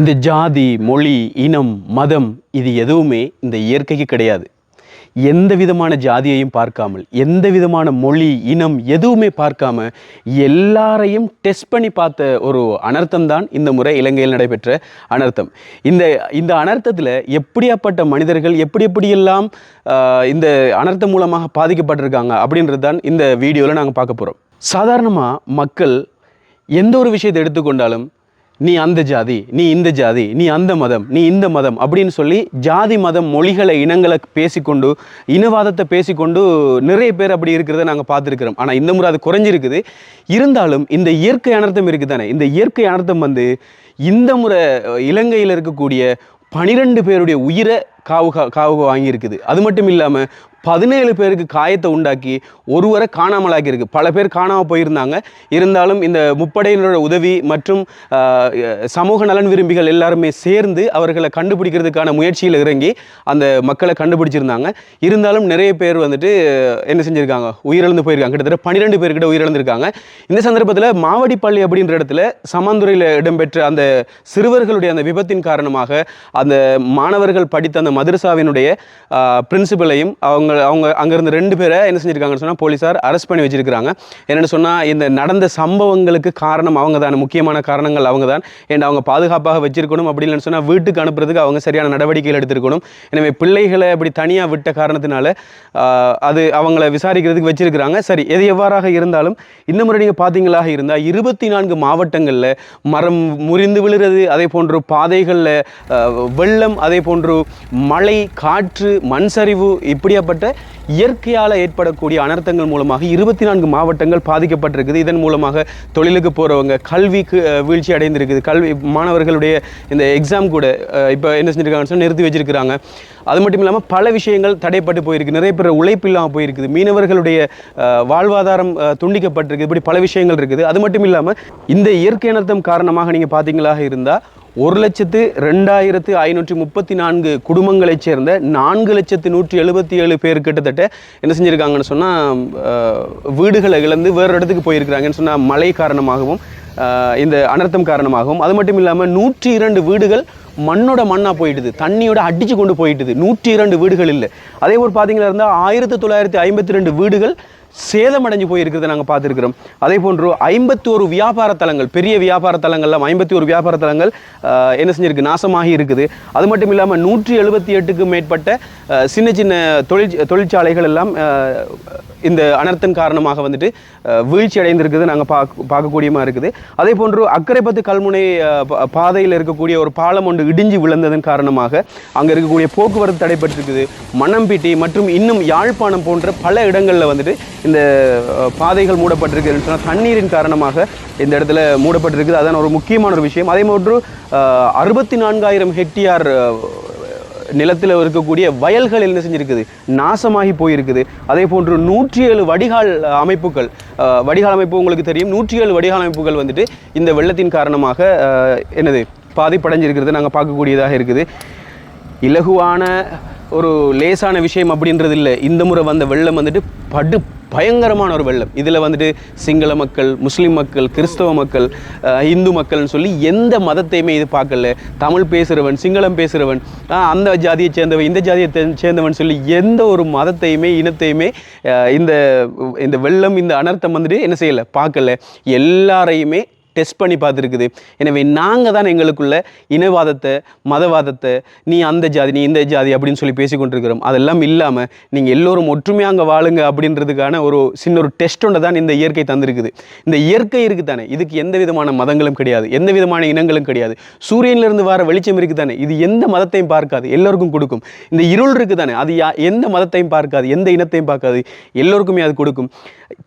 இந்த ஜாதி மொழி இனம் மதம் இது எதுவுமே இந்த இயற்கைக்கு கிடையாது. எந்த விதமான ஜாதியையும் பார்க்காமல் எந்த விதமான மொழி இனம் எதுவுமே பார்க்காம எல்லாரையும் டெஸ்ட் பண்ணி பார்த்த ஒரு அனர்த்தம் தான் இந்த முறை இலங்கையில் நடைபெற்ற அனர்த்தம். இந்த இந்த அனர்த்தத்தில் எப்படியாப்பட்ட மனிதர்கள் எப்படி எப்படியெல்லாம் இந்த அனர்த்தம் மூலமாக பாதிக்கப்பட்டிருக்காங்க அப்படின்றது தான் இந்த வீடியோவில் நாங்கள் பார்க்க போகிறோம் சாதாரணமாக மக்கள் எந்த ஒரு விஷயத்தை எடுத்துக்கொண்டாலும் நீ அந்த ஜாதி நீ இந்த ஜாதி நீ அந்த மதம் நீ இந்த மதம் அப்படின்னு சொல்லி ஜாதி மதம் மொழிகளை இனங்களை பேசிக்கொண்டு இனவாதத்தை பேசிக்கொண்டு நிறைய பேர் அப்படி இருக்கிறத நாங்கள் பார்த்துருக்கிறோம். ஆனால் இந்த முறை அது குறைஞ்சிருக்குது. இருந்தாலும் இந்த இயற்கை அனர்த்தம் இருக்குது தானே இந்த இயற்கை அனர்த்தம் வந்து இந்த முறை இலங்கையில் இருக்கக்கூடிய பனிரெண்டு பேருடைய உயிரை காவு காவு வாங்கியிருக்குது. அது மட்டும் இல்லாமல் பதினேழு பேருக்கு காயத்தை உண்டாக்கி ஒருவரை காணாமலாக்கியிருக்கு. பல பேர் காணாமல் போயிருந்தாங்க. இருந்தாலும் இந்த முப்படையினரோட உதவி மற்றும் சமூக நலன் விரும்பிகள் எல்லாருமே சேர்ந்து அவர்களை கண்டுபிடிக்கிறதுக்கான முயற்சியில் இறங்கி அந்த மக்களை கண்டுபிடிச்சிருந்தாங்க. இருந்தாலும் நிறைய பேர் வந்துட்டு என்ன செஞ்சுருக்காங்க? உயிரிழந்து போயிருக்காங்க. கிட்டத்தட்ட பன்னிரெண்டு பேர்கிட்ட உயிரிழந்திருக்காங்க. இந்த சந்தர்ப்பத்தில் மாவடிப்பள்ளி அப்படின்ற இடத்துல சமந்துறையில் இடம்பெற்ற அந்த சிறுவர்களுடைய அந்த விபத்தின் காரணமாக அந்த மாணவர்கள் படித்த அந்த மதரசாவினுடைய பிரின்சிபலையும் அவங்க அவங்க அங்கேருந்து ரெண்டு பேரை என்ன செஞ்சிருக்காங்கன்னு சொன்னால் போலீஸார் அரெஸ்ட் பண்ணி வச்சிருக்காங்க என்னென்னு சொன்னால் இந்த நடந்த சம்பவங்களுக்கு காரணம் அவங்க தான் முக்கியமான காரணங்கள் அவங்க தான் ஏன் அவங்க பாதுகாப்பாக வச்சிருக்கணும் அப்படி இல்லைன்னு சொன்னால் வீட்டுக்கு அனுப்புறதுக்கு அவங்க சரியான நடவடிக்கைகள் எடுத்திருக்கணும். எனவே பிள்ளைகளை அப்படி தனியாக விட்ட காரணத்தினால அது அவங்கள விசாரிக்கிறதுக்கு வச்சிருக்கிறாங்க. சரி எது எவ்வாறாக இருந்தாலும் இந்த முறை நீங்கள் பார்த்தீங்களாக இருந்தால் இருபத்தி நான்கு மாவட்டங்களில் மரம் முறிந்து விழுறது அதே போன்று பாதைகளில் வெள்ளம் அதே போன்று மழை காற்று மண் சரிவு இப்படியாப்பட்ட இயற்கையால் ஏற்படக்கூடிய அனர்த்தங்கள் மூலமாக இருபத்தி நான்கு மாவட்டங்கள் பாதிக்கப்பட்டிருக்குது. இதன் மூலமாக தொழிலுக்கு போகிறவங்க கல்விக்கு வீழ்ச்சி அடைந்திருக்குது. கல்வி மாணவர்களுடைய இந்த எக்ஸாம் கூட இப்போ என்ன செஞ்சுருக்காங்கன்னு நிறுத்தி வச்சிருக்கிறாங்க. அது மட்டும் இல்லாமல் பல விஷயங்கள் தடைப்பட்டு போயிருக்கு. நிறைய பேர் உழைப்பு இல்லாமல் போயிருக்குது. மீனவர்களுடைய வாழ்வாதாரம் துண்டிக்கப்பட்டிருக்கு. இப்படி பல விஷயங்கள் இருக்குது. அது மட்டும் இல்லாமல் இந்த இயற்கை அனர்த்தம் காரணமாக நீங்கள் பார்த்தீங்களாக இருந்தால் ஒரு லட்சத்து ரெண்டாயிரத்து ஐநூற்றி முப்பத்தி நான்கு குடும்பங்களைச் சேர்ந்த நான்கு லட்சத்து நூற்றி எழுபத்தி ஏழு பேர் கிட்டத்தட்ட என்ன செஞ்சுருக்காங்கன்னு சொன்னால் வீடுகளை இழந்து வேறு இடத்துக்கு போயிருக்கிறாங்கன்னு சொன்னால் மழை காரணமாகவும் இந்த அனர்த்தம் காரணமாகவும். அது மட்டும் இல்லாமல் நூற்றி இரண்டு வீடுகள் மண்ணோட மண்ணாக போயிடுது தண்ணியோட அடித்து கொண்டு போயிட்டுது. நூற்றி இரண்டு வீடுகள் இல்லை. அதே போல் பார்த்தீங்களா இருந்தால் ஆயிரத்தி தொள்ளாயிரத்தி ஐம்பத்தி ரெண்டு வீடுகள் சேதமடைஞ்சு போயிருக்கிறத நாங்கள் பார்த்துருக்கிறோம். அதே போன்று ஐம்பத்தி ஒரு வியாபார தலங்கள் பெரிய வியாபார தலங்கள்லாம் ஐம்பத்தி ஒரு வியாபார தலங்கள் என்ன செஞ்சிருக்கு? நாசமாகி இருக்குது. அது மட்டும் இல்லாமல் நூற்றி எழுபத்தி எட்டுக்கும் மேற்பட்ட சின்ன சின்ன தொழில் தொழிற்சாலைகள் எல்லாம் இந்த அனர்த்தம் காரணமாக வந்துட்டு வீழ்ச்சி அடைந்திருக்குது நாங்கள் பார்க்க பார்க்கக்கூடியமாக இருக்குது. அதே போன்று அக்கரைப்பத்து கல்முனை பா- பாதையில் இருக்கக்கூடிய ஒரு பாலம் ஒன்று இடிஞ்சு விழுந்ததன் காரணமாக அங்கே இருக்கக்கூடிய போக்குவரத்து தடைப்பட்டிருக்குது மணம்பிட்டி மற்றும் இன்னும் யாழ்ப்பாணம் போன்ற பல இடங்களில் வந்துட்டு இந்த பாதைகள் மூடப்பட்டிருக்குதுன்னு சொன்னால் தண்ணீரின் காரணமாக இந்த இடத்துல மூடப்பட்டிருக்குது. அதான் ஒரு முக்கியமான ஒரு விஷயம். அதே மாதிரி அறுபத்தி நான்காயிரம் ஹெக்டியார் நிலத்தில் இருக்கக்கூடிய வயல்கள் என்ன செஞ்சுருக்குது? நாசமாகி போயிருக்குது. அதே போன்று நூற்றி ஏழு வடிகால் அமைப்புகள் வடிகால் அமைப்பு உங்களுக்கு தெரியும். நூற்றி ஏழு வடிகால் அமைப்புகள் வந்துட்டு இந்த வெள்ளத்தின் காரணமாக என்னது பாதிப்படைஞ்சிருக்கிறது. நாங்கள் பார்க்கக்கூடியதாக இருக்குது. இலகுவான ஒரு லேசான விஷயம் அப்படின்றது இல்லை இந்த முறை வந்த வெள்ளம் வந்துட்டு படு பயங்கரமான ஒரு வெள்ளம். இதில் வந்துட்டு சிங்கள மக்கள் முஸ்லீம் மக்கள் கிறிஸ்தவ மக்கள் இந்து மக்கள்னு சொல்லி எந்த மதத்தையுமே இது பார்க்கல. தமிழ் பேசுகிறவன் சிங்களம் பேசுகிறவன் அந்த ஜாதியை சேர்ந்தவன் இந்த ஜாதியை சேர்ந்தவன் சொல்லி எந்த ஒரு மதத்தையுமே இனத்தையுமே இந்த இந்த வெள்ளம் இந்த அனர்த்தம் வந்துட்டு என்ன செய்யலை? பார்க்கல. எல்லாரையுமே டெஸ்ட் பண்ணி பார்த்துருக்குது. எனவே நாங்கள் தான் எங்களுக்குள்ள இனவாதத்தை மதவாதத்தை நீ அந்த ஜாதி நீ இந்த ஜாதி அப்படின்னு சொல்லி பேசிக்கொண்டிருக்கிறோம் அதெல்லாம் இல்லாமல் நீங்கள் எல்லோரும் ஒற்றுமையாக அங்கே வாழுங்க அப்படின்றதுக்கான ஒரு சின்ன ஒரு டெஸ்ட் ஒன்று தான் இந்த இயற்கை தந்திருக்குது. இந்த இயற்கை இருக்குது தானே. இதுக்கு எந்த விதமான மதங்களும் கிடையாது. எந்த விதமான இனங்களும் கிடையாது. சூரியனிலிருந்து வர வெளிச்சம் இருக்குது தானே. இது எந்த மதத்தையும் பார்க்காது. எல்லோருக்கும் கொடுக்கும். இந்த இருள் இருக்குது தானே. அது யா எந்த மதத்தையும் பார்க்காது. எந்த இனத்தையும் பார்க்காது. எல்லோருக்குமே அது கொடுக்கும்.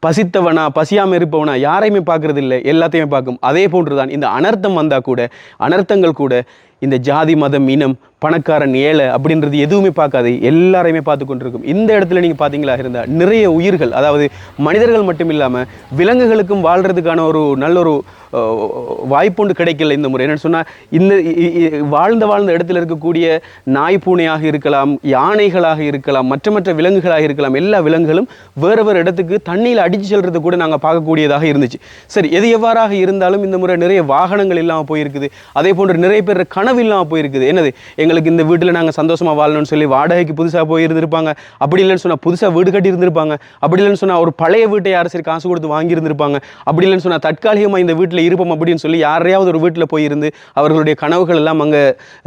பசித்தவனா பசியாமல் இருப்பவனா யாரையுமே பார்க்கறது இல்லை எல்லாத்தையுமே பார்க்கும் அதே போன்றுதான் இந்த அனர்த்தம் வந்தால் கூட அனர்த்தங்கள் கூட இந்த ஜாதி மதம் இனம் பணக்காரன் ஏழை அப்படின்றது எதுவுமே பார்க்காது. எல்லாரையுமே பார்த்து கொண்டிருக்கும். இந்த இடத்துல நீங்கள் பார்த்தீங்களா இருந்தால் நிறைய உயிர்கள் அதாவது மனிதர்கள் மட்டும் இல்லாமல் விலங்குகளுக்கும் வாழ்கிறதுக்கான ஒரு நல்ல ஒரு வாய்ப்புண்டு கிடைக்கல இந்த முறை. என்னென்னு சொன்னால் இந்த இ- வாழ்ந்த வாழ்ந்த இடத்துல இருக்கக்கூடிய நாய் பூனையாக இருக்கலாம் யானைகளாக இருக்கலாம் மற்ற மற்ற விலங்குகளாக இருக்கலாம் எல்லா விலங்குகளும் வேறு வேறு இடத்துக்கு தண்ணியில் அடித்து செல்றது கூட நாங்கள் பார்க்கக்கூடியதாக இருந்துச்சு. சரி எது எவ்வாறாக இருந்தாலும் இந்த முறை நிறைய வாகனங்கள் இல்லாமல் போயிருக்குது. அதே போன்று நிறைய பேர் கனவு இல்லாமல் போயிருக்குது. என்னது? எங்கள் எங்களுக்கு இந்த வீட்டில் நாங்கள் சந்தோஷமாக வாழணும்னு சொல்லி வாடகைக்கு புதுசாக போய் இருந்திருப்பாங்க அப்படி இல்லைன்னு சொன்னால் புதுசாக வீடு கட்டி இருந்திருப்பாங்க அப்படி இல்லைன்னு சொன்னால் ஒரு பழைய வீட்டை யார் சரி காசு கொடுத்து வாங்கி இருந்திருப்பாங்க அப்படி இல்லைன்னு சொன்னால் தற்காலிகமாக இந்த வீட்டில் இருப்போம் அப்படின்னு சொல்லி யாரையாவது ஒரு வீட்டில் போய் இருந்து அவர்களுடைய கனவுகள் எல்லாம் அங்கே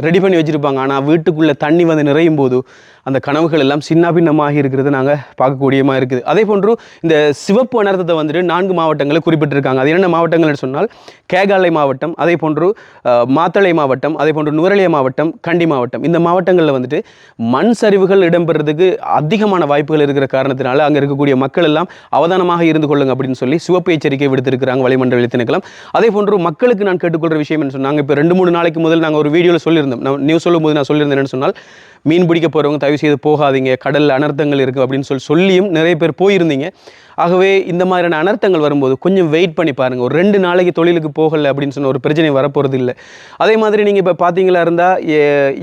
ரெடி பண்ணி வச்சுருப்பாங்க. ஆனால் வீட்டுக்குள்ளே தண்ணி வந்து நிறையும் போது அந்த கனவுகள் எல்லாம் சின்னாபின்னமாக இருக்கிறது நாங்கள் பார்க்கக்கூடியமாக இருக்குது. அதே போன்று இந்த சிவப்பு அனர்த்தத்தை வந்துட்டு நான்கு மாவட்டங்களை குறிப்பிட்டிருக்காங்க. அது என்னென்ன மாவட்டங்கள்னு சொன்னால் கேகாலை மாவட்டம் அதே போன்று மாத்தளை மாவட்டம் அதே போன்று நுவரெலியா மாவட்டம் கண்டி மாவட்டம். இந்த மாவட்டங்களில் வந்துட்டு மண் சரிவுகள் இடம்பெறதுக்கு அதிகமான வாய்ப்புகள் இருக்கிற காரணத்தினால அங்கே இருக்கக்கூடிய மக்கள் எல்லாம் அவதானமாக இருந்து கொள்ளுங்க அப்படின்னு சொல்லி சிவப்பு எச்சரிக்கை விடுத்திருக்கிறாங்க வளிமண்டல திணைக்களம் அதே போன்று மக்களுக்கு நான் கேட்டுக்கொள்கிற விஷயம் என்ன சொன்னாங்க இப்போ ரெண்டு மூணு நாளைக்கு முதல் நாங்கள் ஒரு வீடியோவில் சொல்லியிருந்தோம். நான் நியூஸ் சொல்லும்போது நான் சொல்லியிருந்தேன் என்னன்னு சொன்னால் மீன் பிடிக்க போகிறவங்க தயவு செய்து போகாதீங்க கடலில் அனர்த்தங்கள் இருக்குது அப்படின்னு சொல்லி சொல்லியும் நிறைய பேர் போயிருந்தீங்க. ஆகவே இந்த மாதிரியான அனர்த்தங்கள் வரும்போது கொஞ்சம் வெயிட் பண்ணி பாருங்கள் ஒரு ரெண்டு நாளைக்கு தொழிலுக்கு போகலை அப்படின்னு சொன்ன ஒரு பிரச்சனை வரப்போகிறது இல்லை அதே மாதிரி நீங்கள் இப்போ பார்த்தீங்களா இருந்தால்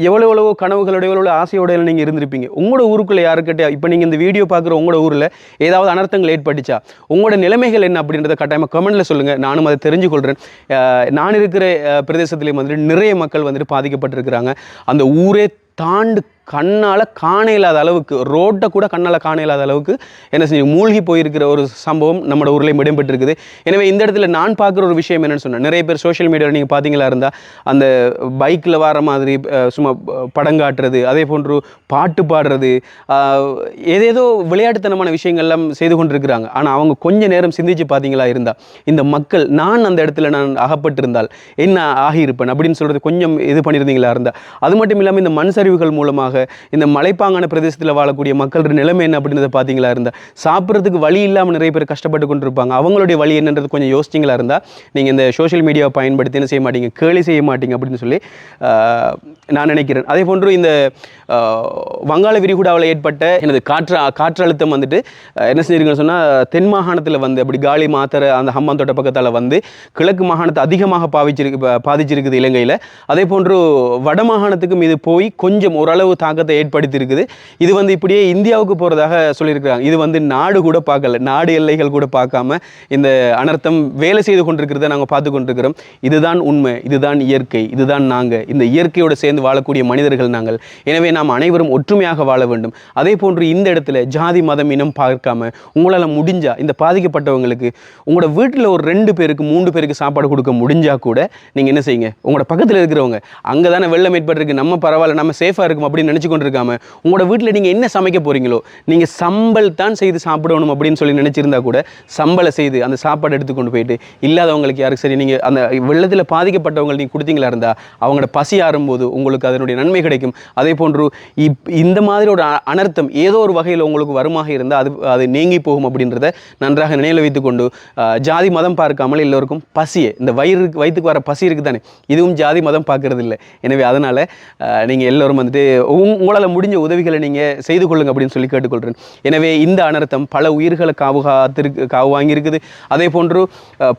எவ்வளோ எவ்வளவோ கனவுகளோட எவ்வளோ ஆசையோட நீங்கள் இருந்திருப்பீங்க. உங்களோட ஊருக்குள்ளே யாருக்கிட்ட இப்போ நீங்கள் இந்த வீடியோ பார்க்குற உங்களோட ஊரில் ஏதாவது அனர்த்தங்கள் ஏற்பட்டுச்சா? உங்களோட நிலைமைகள் என்ன அப்படின்றத கட்டாயமாக கமெண்ட்டில் சொல்லுங்கள் நானும் அதை தெரிஞ்சுக்கொள்கிறேன் நான் இருக்கிற பிரதேசத்துலேயும் வந்துட்டு நிறைய மக்கள் வந்துட்டு பாதிக்கப்பட்டிருக்கிறாங்க. அந்த ஊரே தாண்டு கண்ணால் காண இல்லாத அளவுக்கு ரோட்டை கூட கண்ணால் காண இல்லாத அளவுக்கு என்ன செஞ்சு மூழ்கி போயிருக்கிற ஒரு சம்பவம் நம்ம ஊரில் இடம்பெற்றிருக்குது. எனவே இந்த இடத்துல நான் பார்க்குற ஒரு விஷயம் என்னென்னு சொன்னேன் நிறைய பேர் சோஷியல் மீடியாவில் நீங்கள் பார்த்தீங்களா இருந்தால் அந்த பைக்கில் வர மாதிரி சும்மா படம் காட்டுறது அதே போன்று பாட்டு பாடுறது ஏதேதோ விளையாட்டுத்தனமான விஷயங்கள்லாம் செய்து கொண்டிருக்கிறாங்க. ஆனால் அவங்க கொஞ்ச நேரம் சிந்திச்சு பார்த்தீங்களா இருந்தால் இந்த மக்கள் நான் அந்த இடத்துல நான் அகப்பட்டிருந்தால் என்ன ஆகியிருப்பேன் அப்படின்னு சொல்கிறது கொஞ்சம் இது பண்ணியிருந்தீங்களா இருந்தால் அது மட்டும் இல்லாமல் இந்த மண் சரிவுகள் மூலமாக இந்த மலைப்பாங்கான பிரதேசத்தில் வாழக்கூடிய மக்களோட நிலைமை என்ன அப்படின்றத பார்த்தீங்களா இருந்தால் சாப்பிட்றதுக்கு வழி இல்லாமல் நிறைய பேர் கஷ்டப்பட்டு கொண்டு இருப்பாங்க அவங்களுடைய வழி என்னன்றது கொஞ்சம் யோசிச்சிங்களா இருந்தால் நீங்கள் இந்த சோஷியல் மீடியாவை பயன்படுத்தி என்ன செய்ய மாட்டீங்க? கேலி செய்ய மாட்டீங்க அப்படின்னு சொல்லி நான் நினைக்கிறேன். அதே போன்று இந்த வங்காள விரிகுடாவில் ஏற்பட்ட எனது காற்று காற்றழுத்தம் வந்துட்டு என்ன செஞ்சிருக்கேன்னு சொன்னால் தென் மாகாணத்தில் வந்து அப்படி காலி மாத்தரை அந்த ஹம்பாந்தோட்ட பக்கத்தால் வந்து கிழக்கு மாகாணத்தை அதிகமாக பாவிச்சிருக்கு பாதிச்சிருக்குது இலங்கையில். அதே போன்று வட மாகாணத்துக்கும் இது போய் கொஞ்சம் கொஞ்சம் ஓரளவு தாக்கத்தை ஏற்படுத்தி இருக்குது இது வந்து இப்படியே இந்தியாவுக்கு போகிறதாக சொல்லியிருக்கிறாங்க. இது வந்து நாடு கூட பார்க்கல. நாடு எல்லைகள் கூட பார்க்காம இந்த அனர்த்தம் வேலை செய்து கொண்டிருக்கிறத நாங்கள் பார்த்து கொண்டிருக்கிறோம். இதுதான் உண்மை. இதுதான் இயற்கை. இதுதான் நாங்கள் இந்த இயற்கையோடு சேர்ந்து வாழக்கூடிய மனிதர்கள் நாங்கள். எனவே நாம் அனைவரும் ஒற்றுமையாக வாழ வேண்டும். அதே போன்று இந்த இடத்துல ஜாதி மதம் இனம் பார்க்காம உங்களால் முடிஞ்சால் இந்த பாதிக்கப்பட்டவங்களுக்கு உங்களோட வீட்டில் ஒரு ரெண்டு பேருக்கு மூன்று பேருக்கு சாப்பாடு கொடுக்க முடிஞ்சால் கூட நீங்கள் என்ன செய்யுங்க? உங்களோட பக்கத்தில் இருக்கிறவங்க. அங்கே தானே வெள்ளம் ஏற்பட்டிருக்கு. நம்ம பரவாயில்ல. நம்ம சேஃபாக இருக்கும் அப்படின்னு நினச்சி கொண்டு இருக்காமல் உங்களோட வீட்டில் நீங்கள் என்ன சமைக்க போறீங்களோ நீங்கள் சம்பல் தான் செய்து சாப்பிடணும் அப்படின்னு சொல்லி நினச்சிருந்தா கூட சம்பளை செய்து அந்த சாப்பாடு எடுத்து கொண்டு போயிட்டு இல்லாதவங்களுக்கு யாருக்கு சரி நீங்கள் அந்த வெள்ளத்தில் பாதிக்கப்பட்டவங்க நீங்கள் கொடுத்தீங்களா இருந்தால் அவங்களோட பசி ஆறும்போது உங்களுக்கு அதனுடைய நன்மை கிடைக்கும். அதே போன்று இப் இந்த மாதிரி ஒரு அனர்த்தம் ஏதோ ஒரு வகையில் உங்களுக்கு வருமாக இருந்தால் அது அது நீங்கி போகும் அப்படின்றத நன்றாக நினைவில் வைத்துக்கொண்டு ஜாதி மதம் பார்க்காமல் எல்லோருக்கும் பசியை இந்த வயிறு வயிற்றுக்கு வர பசி இருக்குது தானே இதுவும் ஜாதி மதம் பார்க்கறது இல்லை எனவே அதனால் நீங்கள் எல்லோரும் வந்துட்டு உங்களால் முடிஞ்ச உதவிகளை நீங்கள் செய்து கொள்ளுங்க அப்படின்னு சொல்லி கேட்டுக்கொள்கிறேன் எனவே இந்த அனர்த்தம் பல உயிர்களை காவு காத்திருக்கு காவு வாங்கியிருக்குது. அதே போன்று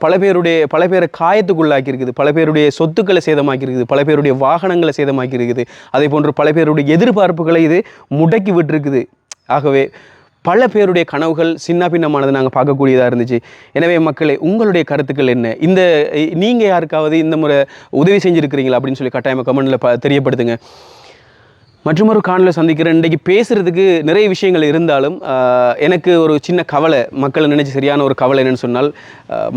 பல பேருடைய பல பேரை காயத்துக்குள்ளாக்கி இருக்குது பல பேருடைய சொத்துக்களை சேதமாக்கி இருக்குது பல பேருடைய வாகனங்களை சேதமாக்கி இருக்குது அதே போன்று பல பேருடைய எதிர்பார்ப்புகளை இது முடக்கி விட்டுருக்குது. ஆகவே பல பேருடைய கனவுகள் சின்ன பின்னமானது நாங்கள் பார்க்கக்கூடியதாக இருந்துச்சு. எனவே மக்களே உங்களுடைய கருத்துக்கள் என்ன? இந்த நீங்கள் யாருக்காவது இந்த முறை உதவி செஞ்சுருக்கிறீங்களா அப்படின்னு சொல்லி கட்டாயமாக கமெண்டில் ப தெரியப்படுத்துங்க. மற்றும் ஒரு காணொலியில் சந்திக்கிறேன். இன்றைக்கு பேசுகிறதுக்கு நிறைய விஷயங்கள் இருந்தாலும் எனக்கு ஒரு சின்ன கவலை மக்களை நினைச்சு சரியான ஒரு கவலை என்னென்னு சொன்னால்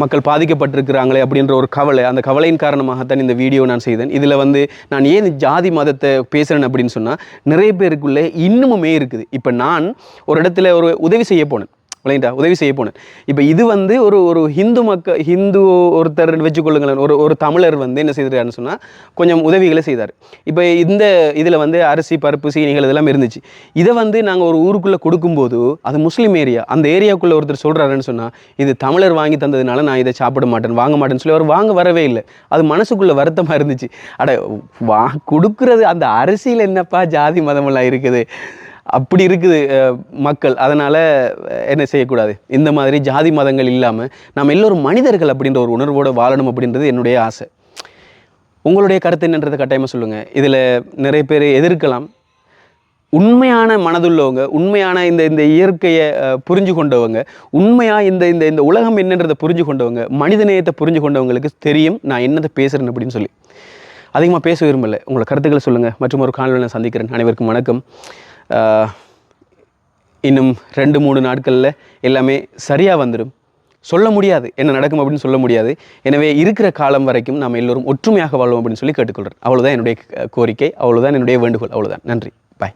மக்கள் பாதிக்கப்பட்டிருக்கிறாங்களே அப்படின்ற ஒரு கவலை அந்த கவலையின் காரணமாகத்தான் இந்த வீடியோ நான் செய்தேன். இதில் வந்து நான் ஏன் ஜாதி மதத்தை பேசுகிறேன் அப்படின்னு சொன்னால் நிறைய பேருக்குள்ளே இன்னுமுமே இருக்குது. இப்போ நான் ஒரு இடத்துல ஒரு உதவி செய்ய போனேன். விளையாண்டா உதவி செய்ய போனேன். இப்போ இது வந்து ஒரு ஒரு ஹிந்து மக்க ஹிந்து ஒருத்தர் வச்சுக்கொள்ளுங்களேன் ஒரு ஒரு தமிழர் வந்து என்ன செய்தாருன்னு சொன்னால் கொஞ்சம் உதவிகளை செய்தார். இப்போ இந்த இதில் வந்து அரிசி பருப்பு சீனிகள் இதெல்லாம் இருந்துச்சு. இதை வந்து நாங்கள் ஒரு ஊருக்குள்ளே கொடுக்கும்போது அது முஸ்லீம் ஏரியா அந்த ஏரியாவுக்குள்ளே ஒருத்தர் சொல்கிறாருன்னு சொன்னால் இது தமிழர் வாங்கி தந்ததுனால நான் இதை சாப்பிட மாட்டேன் வாங்க மாட்டேன்னு சொல்லி அவர் வாங்க வரவே இல்லை. அது மனசுக்குள்ளே வருத்தமாக இருந்துச்சு. அட வா கொடுக்குறது அந்த அரிசியில் என்னப்பா ஜாதி மதமெல்லாம் இருக்குது? அப்படி இருக்குது மக்கள். அதனால் என்ன செய்யக்கூடாது? இந்த மாதிரி ஜாதி மதங்கள் இல்லாமல் நாம் எல்லோரும் மனிதர்கள் அப்படின்ற ஒரு உணர்வோடு வாழணும் அப்படின்றது என்னுடைய ஆசை. உங்களுடைய கருத்து என்னன்றதை கட்டாயமாக சொல்லுங்கள் இதில் நிறைய பேர் எதிர்க்கலாம். உண்மையான மனதுள்ளவங்க உண்மையான இந்த இந்த இயற்கையை புரிஞ்சு கொண்டவங்க உண்மையாக இந்த இந்த இந்த உலகம் என்னன்றதை புரிஞ்சு கொண்டவங்க மனிதநேயத்தை புரிஞ்சு கொண்டவங்களுக்கு தெரியும் நான் என்னதை பேசுகிறேன் அப்படின்னு சொல்லி. அதிகமாக பேச விரும்பலை. உங்களை கருத்துக்களை சொல்லுங்கள் மற்றும் ஒரு காணொலியில் நான் சந்திக்கிறேன். அனைவருக்கும் வணக்கம். இன்னும் ரெண்டு மூணு நாட்களில் எல்லாமே சரியாக வந்துடும் சொல்ல முடியாது. என்ன நடக்கும் அப்படின்னு சொல்ல முடியாது. எனவே இருக்கிற காலம் வரைக்கும் நாம் எல்லோரும் ஒற்றுமையாக வாழ்வோம் அப்படின்னு சொல்லி கேட்டுக்கொள்கிறேன் அவ்வளோதான் என்னுடைய கோரிக்கை. அவ்வளோதான் என்னுடைய வேண்டுகோள். அவ்வளோதான் நன்றி. பாய்